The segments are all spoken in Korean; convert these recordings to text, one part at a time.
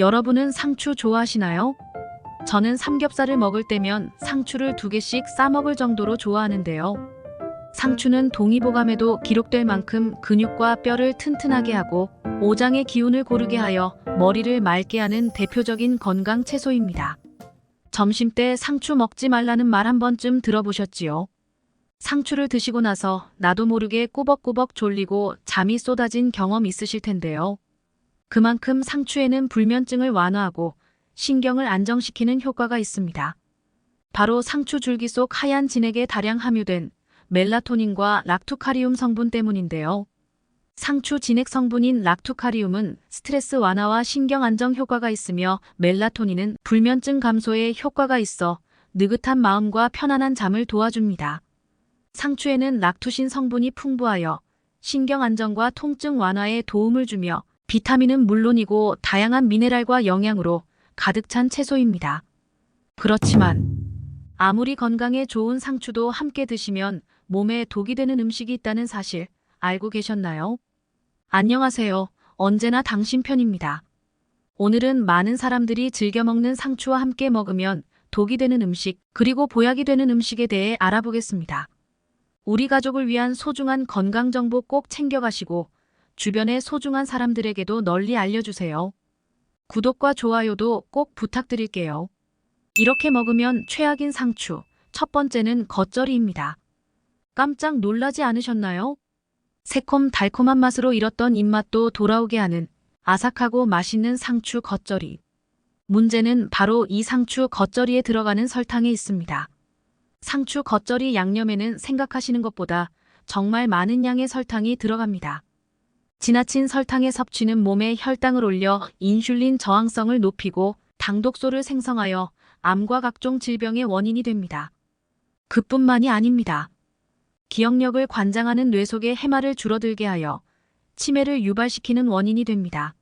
여러분은 상추 좋아하시나요? 저는 삼겹살을 먹을 때면 상추를 두 개씩 싸먹을 정도로 좋아하는데요. 상추는 동의보감에도 기록될 만큼 근육과 뼈를 튼튼하게 하고 오장의 기운을 고르게 하여 머리를 맑게 하는 대표적인 건강 채소입니다. 점심 때 상추 먹지 말라는 말 한 번쯤 들어보셨지요? 상추를 드시고 나서 나도 모르게 꾸벅꾸벅 졸리고 잠이 쏟아진 경험 있으실 텐데요. 그만큼 상추에는 불면증을 완화하고 신경을 안정시키는 효과가 있습니다. 바로 상추 줄기 속 하얀 진액에 다량 함유된 멜라토닌과 락투카리움 성분 때문인데요. 상추 진액 성분인 락투카리움은 스트레스 완화와 신경 안정 효과가 있으며 멜라토닌은 불면증 감소에 효과가 있어 느긋한 마음과 편안한 잠을 도와줍니다. 상추에는 락투신 성분이 풍부하여 신경 안정과 통증 완화에 도움을 주며 비타민은 물론이고 다양한 미네랄과 영양으로 가득 찬 채소입니다. 그렇지만 아무리 건강에 좋은 상추도 함께 드시면 몸에 독이 되는 음식이 있다는 사실 알고 계셨나요? 안녕하세요. 언제나 당신 편입니다. 오늘은 많은 사람들이 즐겨 먹는 상추와 함께 먹으면 독이 되는 음식, 그리고 보약이 되는 음식에 대해 알아보겠습니다. 우리 가족을 위한 소중한 건강 정보 꼭 챙겨가시고 주변의 소중한 사람들에게도 널리 알려주세요. 구독과 좋아요도 꼭 부탁드릴게요. 이렇게 먹으면 최악인 상추. 첫 번째는 겉절이입니다. 깜짝 놀라지 않으셨나요? 새콤 달콤한 맛으로 잃었던 입맛도 돌아오게 하는 아삭하고 맛있는 상추 겉절이. 문제는 바로 이 상추 겉절이에 들어가는 설탕에 있습니다. 상추 겉절이 양념에는 생각하시는 것보다 정말 많은 양의 설탕이 들어갑니다. 지나친 설탕의 섭취는 몸에 혈당을 올려 인슐린 저항성을 높이고 당독소를 생성하여 암과 각종 질병의 원인이 됩니다. 그뿐만이 아닙니다. 기억력을 관장하는 뇌 속의 해마를 줄어들게 하여 치매를 유발시키는 원인이 됩니다.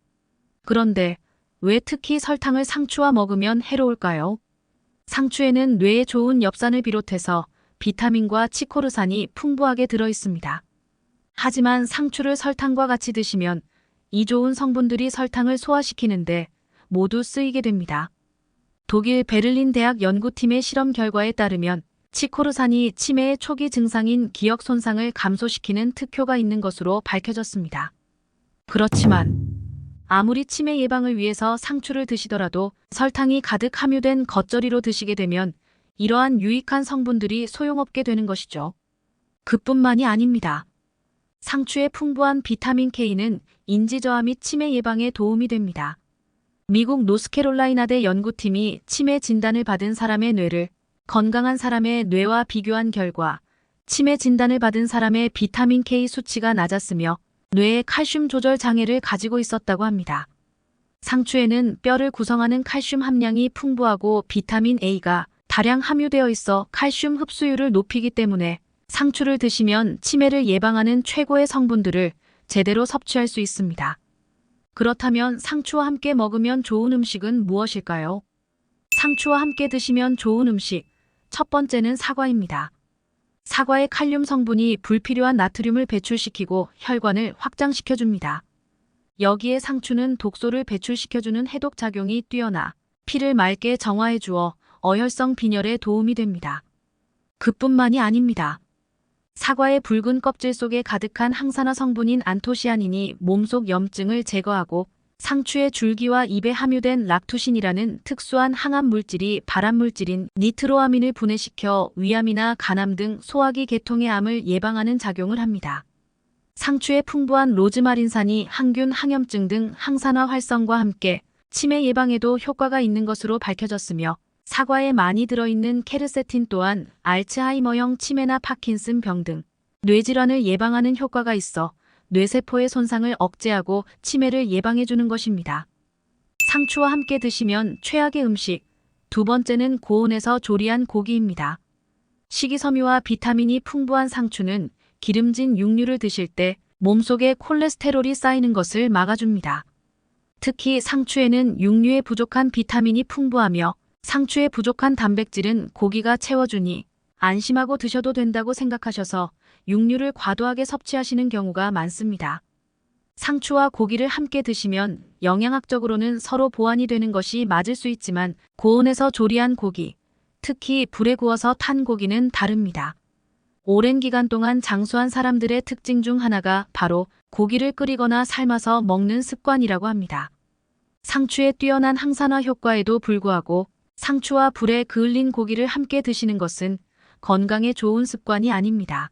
그런데 왜 특히 설탕을 상추와 먹으면 해로울까요? 상추에는 뇌에 좋은 엽산을 비롯해서 비타민과 치코르산이 풍부하게 들어 있습니다. 하지만 상추를 설탕과 같이 드시면 이 좋은 성분들이 설탕을 소화시키는데 모두 쓰이게 됩니다. 독일 베를린 대학 연구팀의 실험 결과에 따르면 치코르산이 치매의 초기 증상인 기억 손상을 감소시키는 특효가 있는 것으로 밝혀졌습니다. 그렇지만 아무리 치매 예방을 위해서 상추를 드시더라도 설탕이 가득 함유된 겉절이로 드시게 되면 이러한 유익한 성분들이 소용없게 되는 것이죠. 그뿐만이 아닙니다. 상추의 풍부한 비타민 K는 인지저하 및 치매 예방에 도움이 됩니다. 미국 노스캐롤라이나대 연구팀이 치매 진단을 받은 사람의 뇌를 건강한 사람의 뇌와 비교한 결과 치매 진단을 받은 사람의 비타민 K 수치가 낮았으며 뇌의 칼슘 조절 장애를 가지고 있었다고 합니다. 상추에는 뼈를 구성하는 칼슘 함량이 풍부하고 비타민 A가 다량 함유되어 있어 칼슘 흡수율을 높이기 때문에 상추를 드시면 치매를 예방하는 최고의 성분들을 제대로 섭취할 수 있습니다. 그렇다면 상추와 함께 먹으면 좋은 음식은 무엇일까요? 상추와 함께 드시면 좋은 음식. 첫 번째는 사과입니다. 사과의 칼륨 성분이 불필요한 나트륨을 배출시키고 혈관을 확장시켜줍니다. 여기에 상추는 독소를 배출시켜주는 해독 작용이 뛰어나 피를 맑게 정화해 주어 어혈성 빈혈에 도움이 됩니다. 그뿐만이 아닙니다. 사과의 붉은 껍질 속에 가득한 항산화 성분인 안토시아닌이 몸속 염증을 제거하고 상추의 줄기와 잎에 함유된 락투신이라는 특수한 항암 물질이 발암 물질인 니트로아민을 분해시켜 위암이나 간암 등 소화기 계통의 암을 예방하는 작용을 합니다. 상추의 풍부한 로즈마린산이 항균, 항염증 등 항산화 활성과 함께 치매 예방에도 효과가 있는 것으로 밝혀졌으며 사과에 많이 들어있는 케르세틴 또한 알츠하이머형 치매나 파킨슨 병 등 뇌질환을 예방하는 효과가 있어 뇌세포의 손상을 억제하고 치매를 예방해주는 것입니다. 상추와 함께 드시면 최악의 음식. 두 번째는 고온에서 조리한 고기입니다. 식이섬유와 비타민이 풍부한 상추는 기름진 육류를 드실 때 몸속에 콜레스테롤이 쌓이는 것을 막아줍니다. 특히 상추에는 육류에 부족한 비타민이 풍부하며 상추에 부족한 단백질은 고기가 채워주니 안심하고 드셔도 된다고 생각하셔서 육류를 과도하게 섭취하시는 경우가 많습니다. 상추와 고기를 함께 드시면 영양학적으로는 서로 보완이 되는 것이 맞을 수 있지만 고온에서 조리한 고기, 특히 불에 구워서 탄 고기는 다릅니다. 오랜 기간 동안 장수한 사람들의 특징 중 하나가 바로 고기를 끓이거나 삶아서 먹는 습관이라고 합니다. 상추의 뛰어난 항산화 효과에도 불구하고 상추와 불에 그을린 고기를 함께 드시는 것은 건강에 좋은 습관이 아닙니다.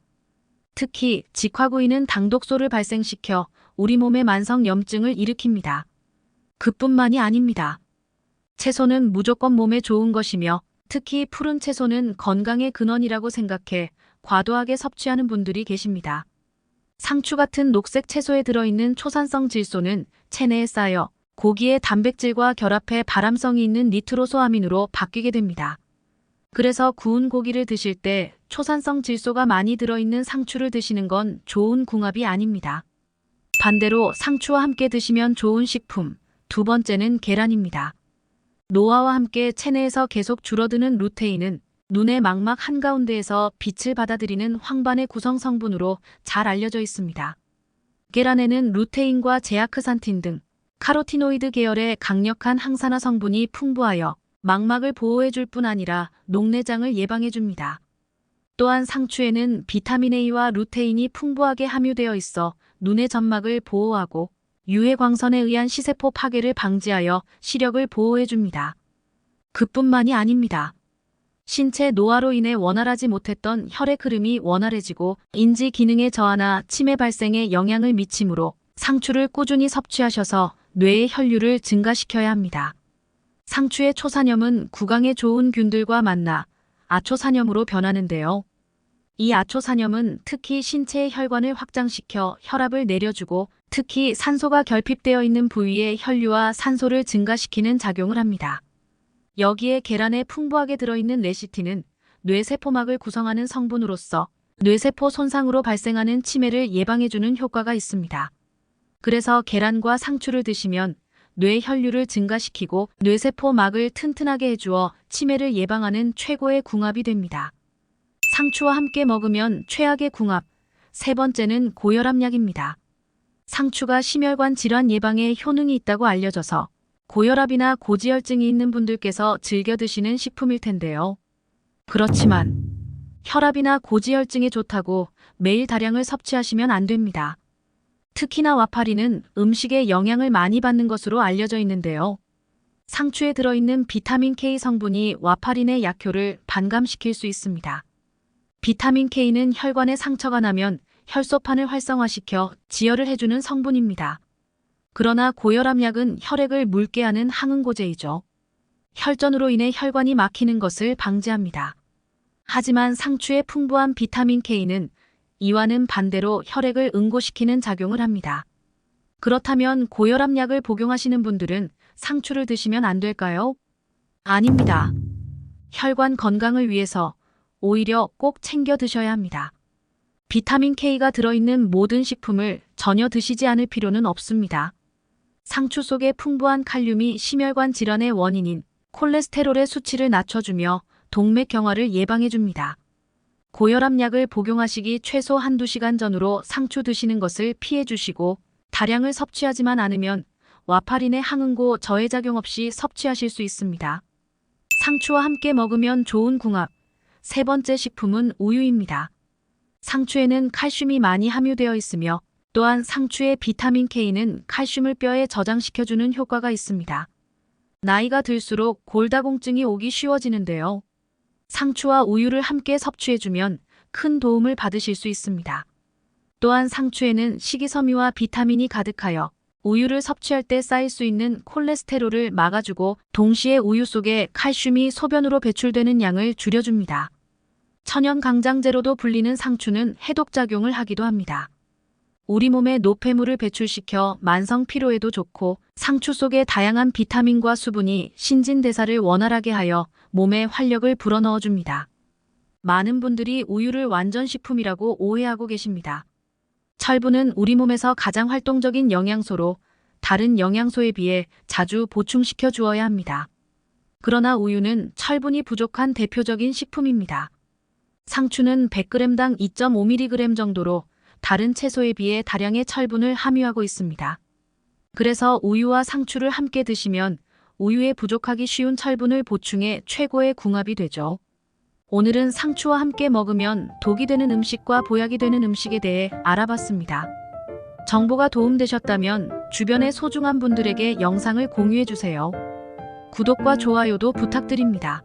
특히 직화구이는 당독소를 발생시켜 우리 몸의 만성 염증을 일으킵니다. 그뿐만이 아닙니다. 채소는 무조건 몸에 좋은 것이며 특히 푸른 채소는 건강의 근원이라고 생각해 과도하게 섭취하는 분들이 계십니다. 상추 같은 녹색 채소에 들어있는 초산성 질소는 체내에 쌓여 고기의 단백질과 결합해 발암성이 있는 니트로소아민으로 바뀌게 됩니다. 그래서 구운 고기를 드실 때 초산성 질소가 많이 들어있는 상추를 드시는 건 좋은 궁합이 아닙니다. 반대로 상추와 함께 드시면 좋은 식품, 두 번째는 계란입니다. 노화와 함께 체내에서 계속 줄어드는 루테인은 눈의 망막 한가운데에서 빛을 받아들이는 황반의 구성 성분으로 잘 알려져 있습니다. 계란에는 루테인과 제아크산틴 등 카로티노이드 계열의 강력한 항산화 성분이 풍부하여 망막을 보호해줄 뿐 아니라 녹내장을 예방해줍니다. 또한 상추에는 비타민 A와 루테인이 풍부하게 함유되어 있어 눈의 점막을 보호하고 유해 광선에 의한 시세포 파괴를 방지하여 시력을 보호해줍니다. 그뿐만이 아닙니다. 신체 노화로 인해 원활하지 못했던 혈액 흐름이 원활해지고 인지 기능의 저하나 치매 발생에 영향을 미치므로 상추를 꾸준히 섭취하셔서 뇌의 혈류를 증가시켜야 합니다. 상추의 초산염은 구강에 좋은 균들과 만나 아초산염으로 변하는데요. 이 아초산염은 특히 신체의 혈관을 확장시켜 혈압을 내려주고 특히 산소가 결핍되어 있는 부위의 혈류와 산소를 증가시키는 작용을 합니다. 여기에 계란에 풍부하게 들어있는 레시틴은 뇌세포막을 구성하는 성분으로서 뇌세포 손상으로 발생하는 치매를 예방해주는 효과가 있습니다. 그래서 계란과 상추를 드시면 뇌 혈류를 증가시키고 뇌세포막을 튼튼하게 해주어 치매를 예방하는 최고의 궁합이 됩니다. 상추와 함께 먹으면 최악의 궁합. 세 번째는 고혈압약입니다. 상추가 심혈관 질환 예방에 효능이 있다고 알려져서 고혈압이나 고지혈증이 있는 분들께서 즐겨 드시는 식품일 텐데요. 그렇지만 혈압이나 고지혈증에 좋다고 매일 다량을 섭취하시면 안 됩니다. 특히나 와파리는 음식에 영향을 많이 받는 것으로 알려져 있는데요. 상추에 들어있는 비타민 K 성분이 와파린의 약효를 반감시킬 수 있습니다. 비타민 K는 혈관에 상처가 나면 혈소판을 활성화시켜 지혈을 해주는 성분입니다. 그러나 고혈압약은 혈액을 묽게 하는 항응고제이죠. 혈전으로 인해 혈관이 막히는 것을 방지합니다. 하지만 상추의 풍부한 비타민 K는 이와는 반대로 혈액을 응고시키는 작용을 합니다. 그렇다면 고혈압약을 복용하시는 분들은 상추를 드시면 안 될까요? 아닙니다. 혈관 건강을 위해서 오히려 꼭 챙겨 드셔야 합니다. 비타민 K가 들어있는 모든 식품을 전혀 드시지 않을 필요는 없습니다. 상추 속의 풍부한 칼륨이 심혈관 질환의 원인인 콜레스테롤의 수치를 낮춰주며 동맥경화를 예방해줍니다. 고혈압약을 복용하시기 최소 한두 시간 전으로 상추 드시는 것을 피해주시고 다량을 섭취하지만 않으면 와파린의 항응고 저해작용 없이 섭취하실 수 있습니다. 상추와 함께 먹으면 좋은 궁합. 세 번째 식품은 우유입니다. 상추에는 칼슘이 많이 함유되어 있으며 또한 상추의 비타민 K는 칼슘을 뼈에 저장시켜주는 효과가 있습니다. 나이가 들수록 골다공증이 오기 쉬워지는데요. 상추와 우유를 함께 섭취해주면 큰 도움을 받으실 수 있습니다. 또한 상추에는 식이섬유와 비타민이 가득하여 우유를 섭취할 때 쌓일 수 있는 콜레스테롤을 막아주고 동시에 우유 속에 칼슘이 소변으로 배출되는 양을 줄여줍니다. 천연 강장제로도 불리는 상추는 해독작용을 하기도 합니다. 우리 몸에 노폐물을 배출시켜 만성 피로에도 좋고 상추 속의 다양한 비타민과 수분이 신진대사를 원활하게 하여 몸에 활력을 불어넣어 줍니다. 많은 분들이 우유를 완전식품이라고 오해하고 계십니다. 철분은 우리 몸에서 가장 활동적인 영양소로 다른 영양소에 비해 자주 보충시켜 주어야 합니다. 그러나 우유는 철분이 부족한 대표적인 식품입니다. 상추는 100g당 2.5mg 정도로 다른 채소에 비해 다량의 철분을 함유하고 있습니다. 그래서 우유와 상추를 함께 드시면 우유에 부족하기 쉬운 철분을 보충해 최고의 궁합이 되죠. 오늘은 상추와 함께 먹으면 독이 되는 음식과 보약이 되는 음식에 대해 알아봤습니다. 정보가 도움되셨다면 주변의 소중한 분들에게 영상을 공유해 주세요. 구독과 좋아요도 부탁드립니다.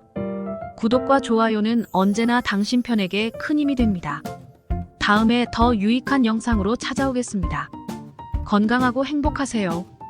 구독과 좋아요는 언제나 당신 편에게 큰 힘이 됩니다. 다음에 더 유익한 영상으로 찾아오겠습니다. 건강하고 행복하세요.